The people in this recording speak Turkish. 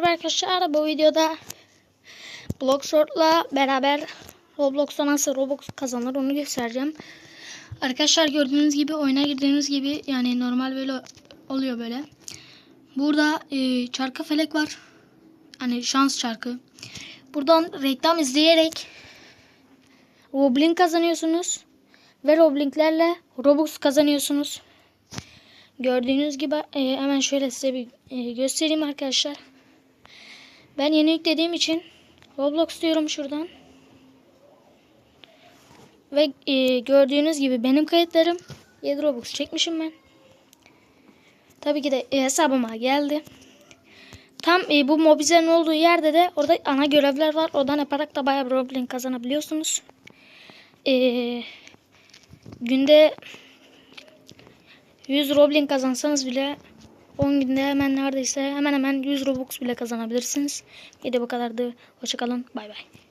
merhaba arkadaşlar. Bu videoda Bloxort'la beraber Roblox'ta nasıl Robux kazanır onu göstereceğim. Arkadaşlar gördüğünüz gibi oyuna girdiğiniz gibi yani normal böyle oluyor böyle. Burada e, çarkı felek var. Hani şans çarkı. Buradan reklam izleyerek Roblink kazanıyorsunuz. Ve Roblink'lerle Robux kazanıyorsunuz. Gördüğünüz gibi e, hemen şöyle size bir e, göstereyim arkadaşlar. Ben yeni yüklediğim için Roblox diyorum şuradan. Ve e, gördüğünüz gibi benim kayıtlarım 7 Robux çekmişim ben. Tabii ki de e, hesabıma geldi. Tam e, bu mobizenin olduğu yerde de orada ana görevler var. Oradan yaparak da bayağı bir Roblink kazanabiliyorsunuz. E, günde 100 Roblink kazansanız bile 10 günde hemen neredeyse hemen hemen 100 Robux bile kazanabilirsiniz. De bu kadardı. Hoşçakalın. Bay bay.